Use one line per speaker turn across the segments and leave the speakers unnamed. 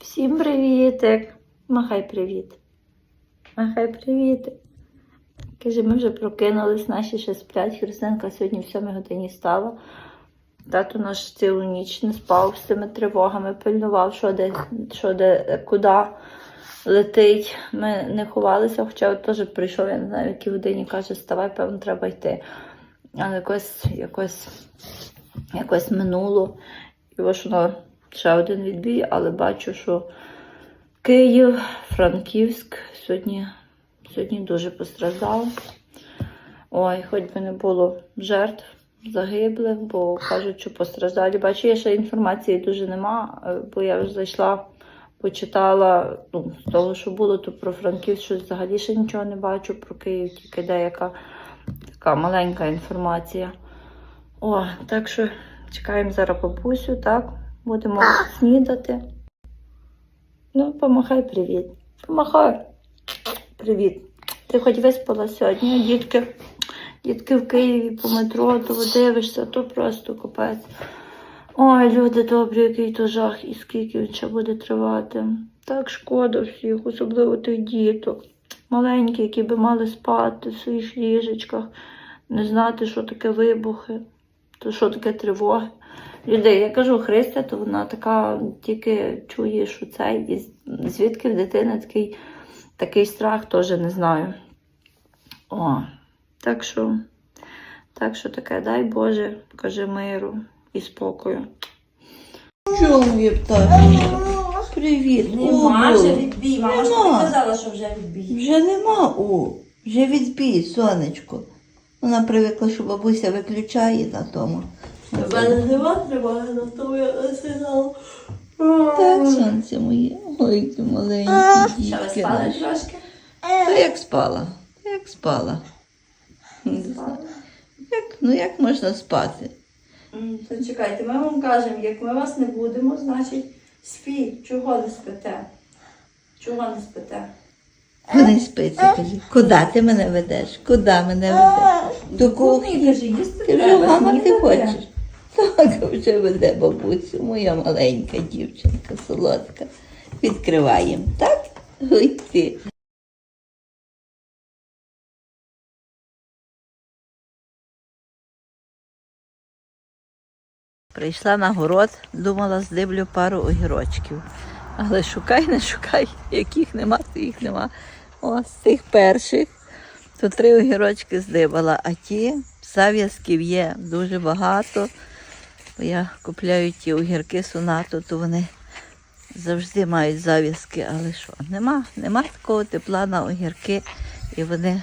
Всім привітик. Махай привіт. Махай привіт. Каже, ми вже прокинулись, наші ще сплять. Христинка сьогодні в 7 годині стала. Тато наш цілу ніч не спав з цими тривогами, пильнував, що де, що де, куди летить. Ми не ховалися, хоча теж прийшов, я не знаю, в якій годині каже, вставай, певно, треба йти. Але якось, якось, якось минуло. І ось воно ще один відбій, але бачу, що Київ, Франківськ сьогодні, сьогодні дуже постраждали. Ой, хоч би не було жертв загиблих, бо кажуть, що постраждалі. Бачу, я ще інформації дуже нема, е, бо я вже зайшла, почитала ну, з того, що було, то про Франківськ щось взагалі ще нічого не бачу, про Київ тільки деяка така маленька інформація. О, так що чекаємо зараз бабусю, так? Будемо снідати. Ну, помахай привіт. Помахай. Привіт. Ти хоч виспала сьогодні, дітки. Дітки в Києві по метро, то дивишся, то просто капець. Ой, люди добрі, який то жах, і скільки він ще буде тривати. Так шкода всіх, особливо тих діток. Маленькі, які би мали спати в своїх ліжечках, не знати, що таке вибухи, то що таке тривоги. Людей, я кажу, Христя, то вона така тільки чує, що це, і звідки в дитини такий, такий страх, теж не знаю. О, так що, так що таке, дай Боже, каже миру і спокою.
Чому моє? Привіт. О,
Нема вже відбій. Мама ж тобі казала, що вже відбій.
Вже нема, о, вже відбій, сонечко. Вона привикла, що бабуся виключає на тому.
Нема тривоги, на тому я сказала.
Так, сонце моє. Ой, ти маленькі
Що ви спали трошки?
Та як спала? Як спала? Як, ну як можна спати?
То чекайте, ми вам кажемо, як ми вас не будемо, значить спіть. Чого не спите? Чого не спите?
Вони спиться, каже, куди ти мене ведеш? Куди мене ведеш? До кухні.
каже, їсти
Ти
треба,
мама ти хочеш? Так, вже веде бабусю, моя маленька дівчинка, солодка. Відкриваємо, так? Ти. Прийшла на город, думала, здиблю пару огірочків. Але шукай, не шукай, яких нема, то їх нема. О, з тих перших, то три огірочки здибала, а ті зав'язків є дуже багато. Бо я купляю ті огірки сонату, то вони завжди мають зав'язки, але що, нема, нема такого тепла на огірки, і вони,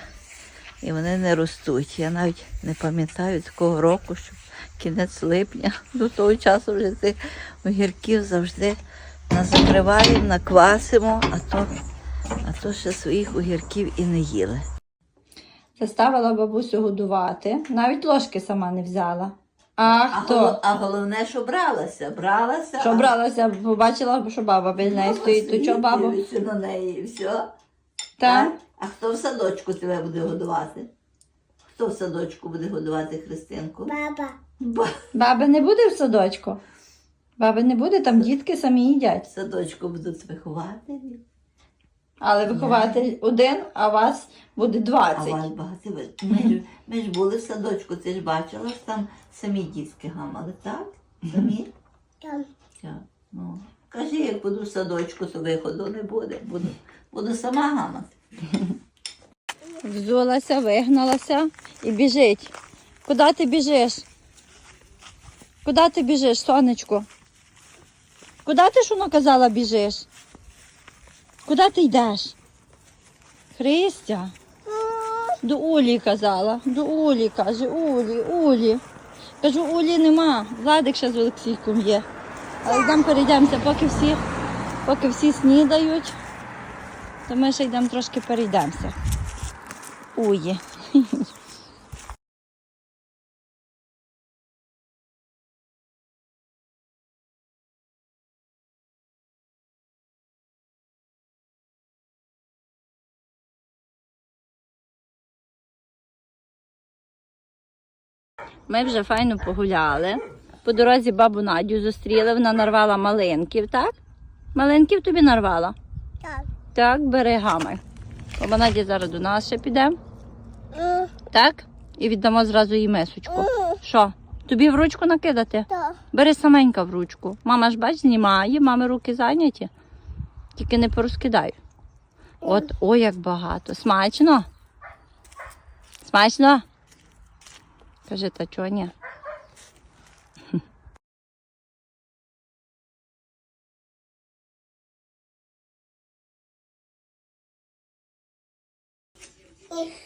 і вони не ростуть. Я навіть не пам'ятаю такого року, щоб кінець липня до того часу вже цих огірків завжди закриваємо, наквасимо, а то, а то ще своїх огірків і не їли.
Заставила бабусю годувати, навіть ложки сама не взяла. А хто?
а головне, що бралася, бралася.
Що бралася, побачила, що баба біля неї стоїть, то чого бабу?
Дивиться на неї і все.
Та?
А хто в садочку тебе буде годувати? Хто в садочку буде годувати Христинку?
Баба.
Ба.
Баби не буде в садочку. Баби не буде, там дітки самі їдять.
В садочку будуть вихователі.
Але вихователь один, а вас буде
А вас багато. Ми ж, ми ж були в садочку, ти ж бачила, що там самі дітки гамали, так? Самі?
Там.
Так. Ну, кажи, як буду в садочку, то виходу не буде. Буду, буду сама гамати.
Взулася, вигналася і біжить. Куди ти біжиш? Куди ти біжиш, сонечко? Куди ти ж воно казала біжиш? Куди ти йдеш? Христя. До Олі казала. До Улі каже, Улі, Улі. Кажу, Улі нема. Владик ще з Олексійком є. Але йдемо перейдемося, поки всі, поки всі снідають, то ми ще йдемо трошки перейдемося. Уї. Ми вже файно погуляли. По дорозі бабу Надю зустріли, вона нарвала малинків, так?
Маленьків тобі нарвала?
Так.
Так, бери гамай. Баба Надя зараз до нас ще піде. Так? І віддамо зразу їй мисочку. Що? Тобі в ручку накидати?
Так.
Бери саменька в ручку. Мама ж бач, знімає, мами руки зайняті. Тільки не порозкидай. От, о, як багато. Смачно? Смачно? Каже, та чого ні?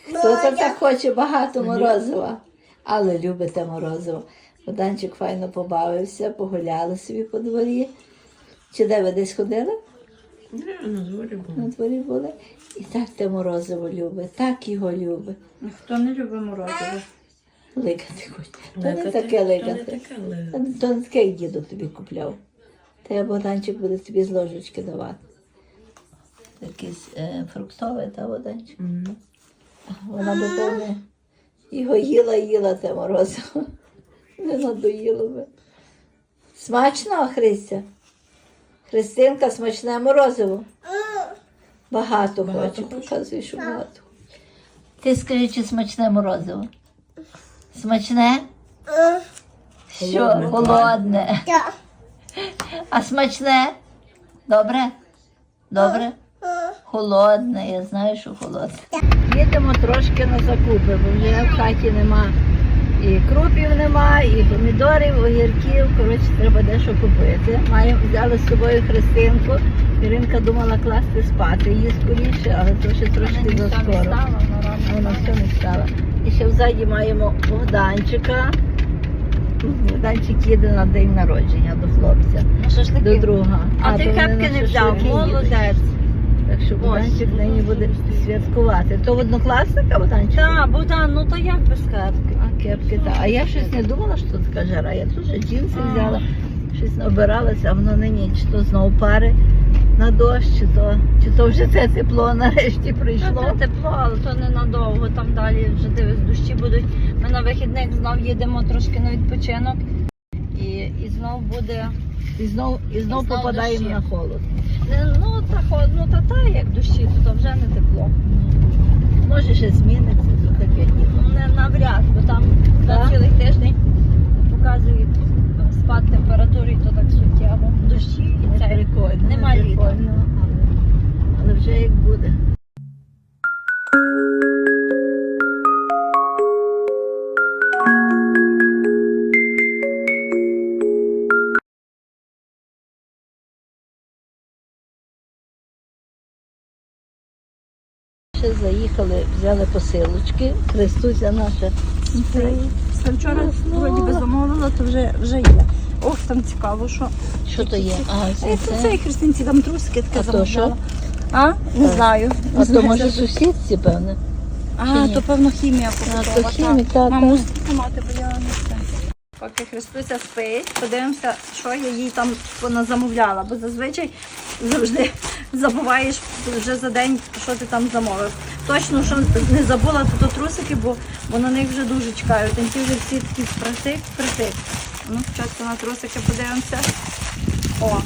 Хто там так хоче багато морозива, але любите морозиво. Боданчик файно побавився, погуляли собі по дворі. Чи де ви десь ходили?
На дворі було.
На дворі були. І так те морозиво любить, так його любить.
Хто не любить морозиво?
Ликати хоче. То не таке ликати. Та То не таке, як діду тобі купляв. Та я Богданчик буде тобі з ложечки давати. Якийсь е, фруктовий, та Богданчик. Вона би певне його їла, їла те морозиво. Не надоїло би. Смачно, Христя? Христинка, смачне морозиво. Багато,
Багато
хочу,
хочеш?
показуй, що багато. Ти скажи, чи смачне морозиво? Смачне? Що
Холодне.
А смачне? Добре? Добре? Холодне, я знаю, що холодне. Їдемо трошки на закупи, бо вже в хаті нема і крупів нема, і помідорів, огірків. Коротше, треба дещо купити. Маємо, взяли з собою Христинку. Іринка думала класти спати її скоріше, але то ще трошки заскоро. Вона все не стала. І ще взаді маємо Богданчика. Богданчик їде на день народження до хлопця, до друга.
А, ти
вони
кепки
на
не взяв, молодець.
Так що Богданчик нині буде святкувати. То однокласника Богданчик?
Так, Богдан, ну то як без кепки?
А кепки, так. А я щось не думала, що така жара. Я тут же джинси взяла, щось обиралася, а воно нині чи то знову пари на дощ, чи то, чи то вже це тепло нарешті прийшло.
Це тепло, але то ненадовго. Там далі вже дивись, дощі будуть. Ми на вихідних знов їдемо трошки на відпочинок. І, і знов буде.
І знов, і знов
І знов
попадаємо
дощі.
на холод.
Не, ну, та, хо- ну та та як дощі, то, то вже не тепло.
Може ще зміниться, то таке.
Ну, Не навряд, бо там на цілий тиждень показують спад температури, то так суттєво. Дощі і
Не
це.
прикольно.
нема
не
літа.
прикольно, але, але вже як буде. Ще заїхали, взяли посилочки. Христуся наша.
Це вчора
Ну,
вроді би замовила, то вже, вже є. Ох, там цікаво, що.
Що то є? А,
Е,
це,
Це
це.
цей христинці, там трусики таке замовляла.
що?
А? Не
Так.
знаю.
А то може сусідці, певне.
А,
ні?
то певно хімія
А, то хімія, та,
Мам,
та.
мусить мати, бо я не це. Поки Христуся спить, подивимося, що я їй там вона замовляла, бо зазвичай завжди забуваєш вже за день, що ти там замовив. Точно, що не забула, то, то трусики, бо, бо на них вже дуже чекають. Ті вже всі такі впритик, впритик. Ну, спочатку на трусики подивимося. О,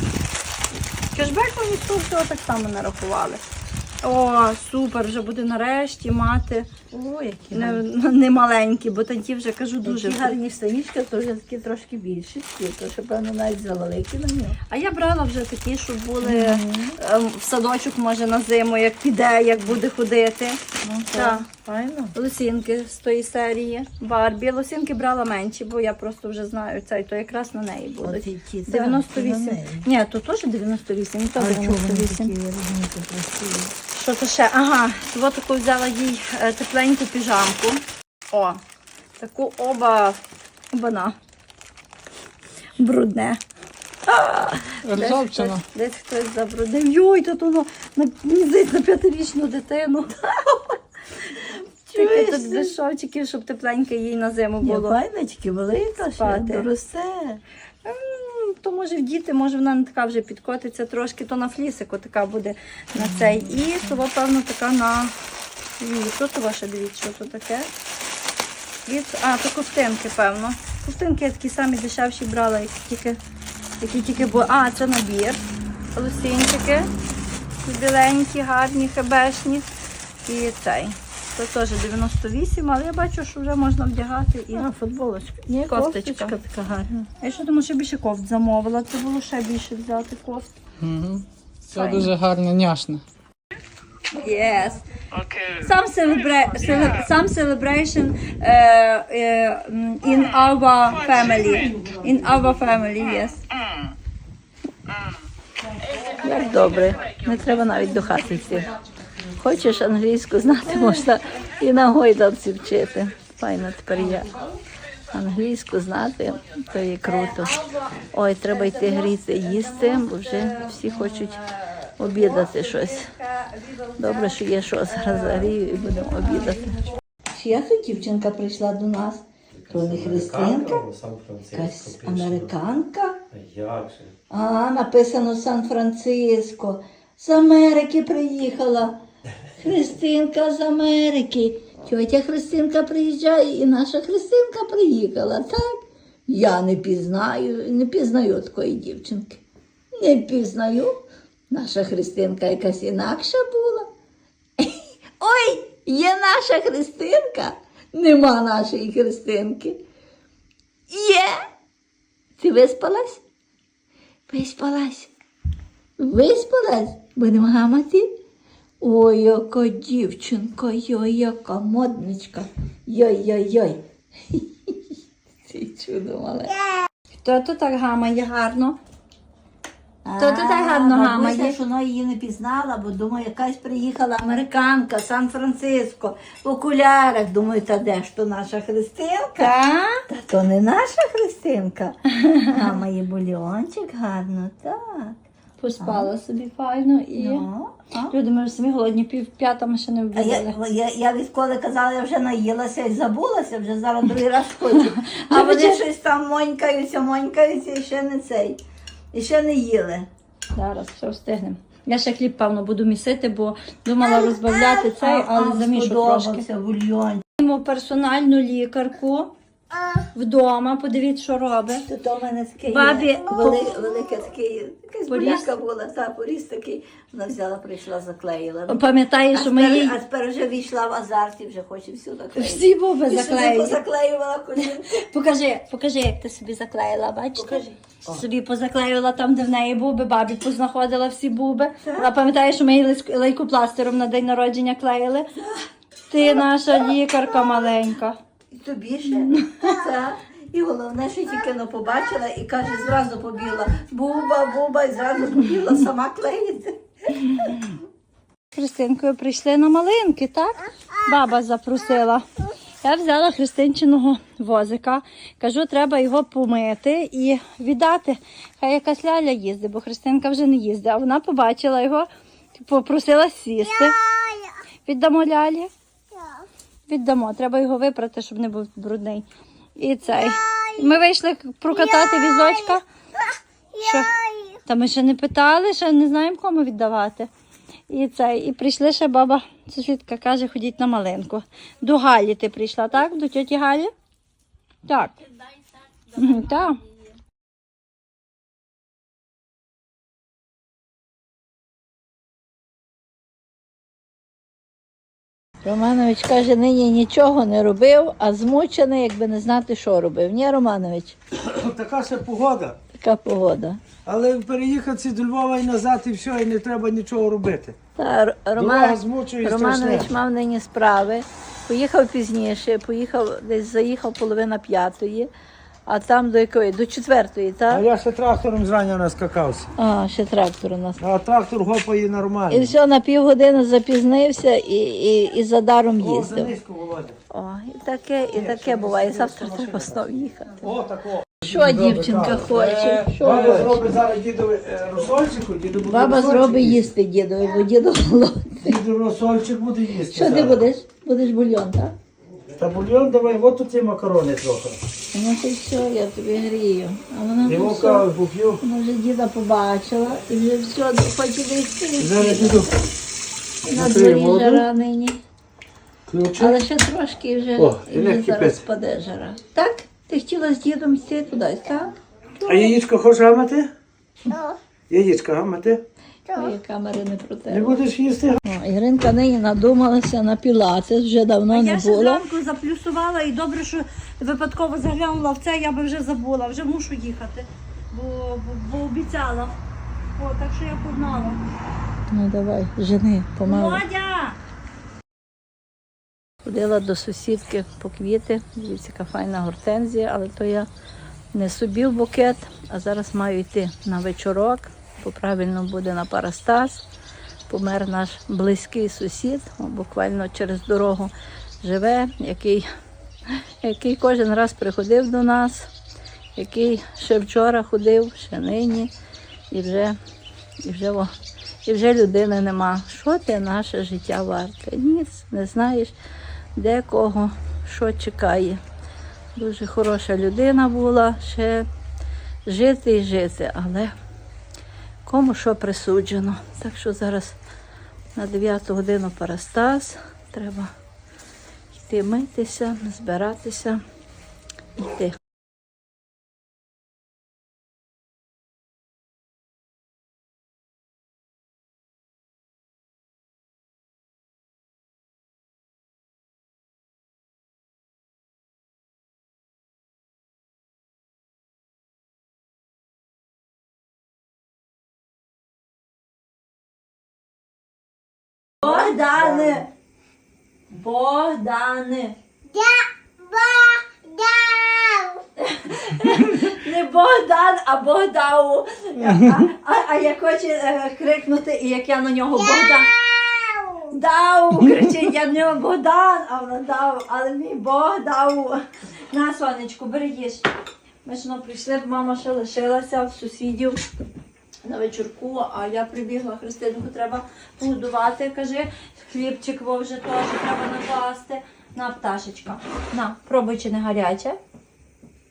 кешбек мені тут так само нарахували. О, супер, вже буде нарешті мати.
Ой, які
Не, не маленькі, бо танті вже кажу дуже.
Дуже гарні штанішки, то вже такі трошки більші, то ще, певно, навіть завеликі на нього.
А я брала вже такі, щоб були ем, в садочок, може, на зиму, як піде, як буде ходити.
Ну,
Так.
Файно.
Лосінки з тої серії. Барбі. Лосінки брала менші, бо я просто вже знаю цей, то якраз на неї будуть.
Ті,
98.
на неї.
Ні, то теж 98, то
А чого вони
98.
такі, я розумію, красиві?
Що то ще? Ага, ось таку взяла їй е, тепленьку піжамку. О, таку оба обана. Брудне.
Ржавчина.
Десь, десь хтось забруднив. Йой, тут воно на, на п'ятирічну дитину. Тільки тут дешовчиків, щоб тепленьке їй на зиму було.
файна, тільки велика, ще доросте.
То може в діти, може вона не така вже підкотиться трошки, то на флісику така буде на цей. І то, певно, така на літо. То ваше дивіться, що то таке. Від... А, то ковтинки, певно. Ковтинки я такі самі дешевші брала, які тільки, які тільки були. А, це набір. лосінчики. Біленькі, гарні, хебешні. І цей. Це теж 98, але я бачу, що вже можна вдягати і
А, футболочка.
Ні,
кофточка
кофточка.
така гарна.
Я ще думаю, що більше кофт замовила. Це було ще більше взяти кофт.
Угу. Це дуже гарно, няшно.
Yes. Some, celebra- cele- some celebration uh, uh, in our family. In our family, yes.
Як добре, не треба навіть до хати йти. Хочеш англійську знати, можна і на гойдалці вчити. Файно тепер є. Англійську знати, то є круто. Ой, треба йти гріти, їсти, бо вже всі хочуть обідати щось. Добре, що є що зараз загрію і будемо обідати. Чия це дівчинка прийшла до нас? То не християнка? Якась американка? А, написано Сан-Франциско. З Америки приїхала. Христинка з Америки. Тьотя Христинка приїжджає, і наша Христинка приїхала, так? Я не пізнаю, не пізнаю такої дівчинки. Не пізнаю. Наша Христинка якась інакша була. Ой, є наша Христинка. Нема нашої Христинки. Є. Ти виспалась? Виспалась. Виспалась? Будемо гамати? Ой, яка дівчинка, йой, яка модничка. Йой-йой-йой. Це чудо мале.
Хто тут так гамає гарно? То ти так гарно гамає.
Що вона її не пізнала, бо думаю, якась приїхала американка, Сан-Франциско, в окулярах. Думаю, та де ж то наша Христинка? Та то не наша Христинка. Гамає бульончик гарно, так.
Поспала собі файно і.
Ну, а?
Люди, ми ж самі голодні, пів п'ята ще не
А
вбили.
я, я, я відколи казала, я вже наїлася і забулася, вже зараз другий раз хочу. А вони щось там монькаються, монькаються і ще не цей. І ще не їли.
Зараз все встигнемо. Я ще хліб, певно, буду місити, бо думала розбавляти цей, але замішу трошки.
бульйон.
Маємо персональну лікарку вдома, подивіться, що робить.
То в мене таке
Бабі,
вели, велике таке, якась
Поріз?
боляка була, та поріз такий. Вона взяла, прийшла, заклеїла.
Пам'ятаєш,
А
що ми
тепер,
їй
а тепер вже війшла в азарт і вже хоче всю заклеїти.
всі буби
І
заклеїли.
позаклеювала колінку.
Покажи, покажи, як ти собі заклеїла, бачите?
Покажи.
Собі позаклеїла там, де в неї буби, бабі познаходила всі буби. А пам'ятаєш, що ми її лейс- лейкопластиром на день народження клеїли? Ти наша лікарка маленька.
І тобі ще. Так. І головне, що тільки не побачила і каже, зразу побігла. Буба, буба, і зразу побігла сама клеїти.
Христинкою прийшли на малинки, так? Баба запросила. Я взяла Христинчиного возика. Кажу, треба його помити і віддати. Хай якась ляля їздить, бо Христинка вже не їздить. А вона побачила його, попросила сісти. Віддамо лялі? Віддамо. Треба його випрати, щоб не був брудний. І цей. Ми вийшли прокатати візочка. Що? Та ми ще не питали, ще не знаємо, кому віддавати. І це, і прийшли ще баба, сусідка каже, ходіть на малинку. До Галі ти прийшла, так? До тьоті Галі? Так. Так.
Романович каже, нині нічого не робив, а змучений, якби не знати, що робив. Ні, Романович,
Така ще погода.
така погода.
Але переїхати до Львова і назад, і все, і не треба нічого робити.
Та, Р-
Дорога
Роман...
змучує
Романович
страшне.
мав нині справи, поїхав пізніше, поїхав десь заїхав половина п'ятої, а там до якої? До четвертої, так?
А я ще трактором зрання наскакався.
А, ще трактор у нас.
А трактор гопає нормально.
І все, на півгодини запізнився і, і, і за даром
О,
їздив.
низько, Володя.
О, і таке, і таке буває. Завтра треба знов їхати.
О, тако.
Що дівчинка хоче? Що
Баба
хоче?
зробить зараз дідові е, розсольчику, діду буде
Баба зробить
їсти.
їсти дідові, бо дідо голодний.
Діду розсольчик буде їсти.
Що ти
зараз.
будеш? Будеш бульйон, так?
Та бульйон давай, от тут ті макарони трохи.
Ну то все, я тобі грію. А вона вже
Його
все,
поп'ю.
вона вже діда побачила і вже все, хоче вийти.
Зараз діду
На дворі
воду.
жара нині.
ключик.
Але ще трошки і вже
О,
і
і
вже
не
зараз
кипить.
спаде жара. Так? Ти хотіла з дідом йти кудись, так?
А яєчко хочеш гамати? Яєчка, га,
Твої камери не
Не
проте.
будеш їсти?
О, Іринка нині надумалася на пілатес, вже давно
А
не
я ще
було.
зранку заплюсувала і добре, що випадково заглянула в це, я би вже забула, вже мушу їхати, бо, бо, бо обіцяла. О, так що я погнала.
Ну давай, жени, помалу.
Водя!
Ходила до сусідки по квіти. Дивіться, яка файна гортензія, але то я не собі в букет, а зараз маю йти на вечорок, бо правильно буде на Парастас. Помер наш близький сусід, буквально через дорогу живе, який, який кожен раз приходив до нас, який ще вчора ходив, ще нині, і вже, і вже, і вже людини нема. Що ти наше життя варте? Ніц, не знаєш де кого що чекає. Дуже хороша людина була, ще жити і жити, але кому що присуджено. Так що зараз на 9 годину Парастас, треба йти митися, збиратися, йти.
Богдане! Богдане! Не Богдан, а Богдау. А, а, а як хоче е, крикнути, і як я на нього Богдан. Дау! кричить, я нього Богдан, а вона дав, але мій Богдау. На, сонечку, бери їж. Ми ж ну, прийшли, мама ще лишилася в сусідів на вечірку, а я прибігла, Христинку треба погодувати, каже, хлібчик во вже теж треба накласти. На, пташечка. На, пробуй, чи не гаряче.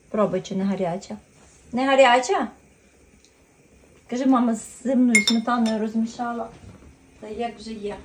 Пробуй, чи не гаряча. Не гаряча? Кажи, мама з зимною сметаною розмішала. Та як вже є.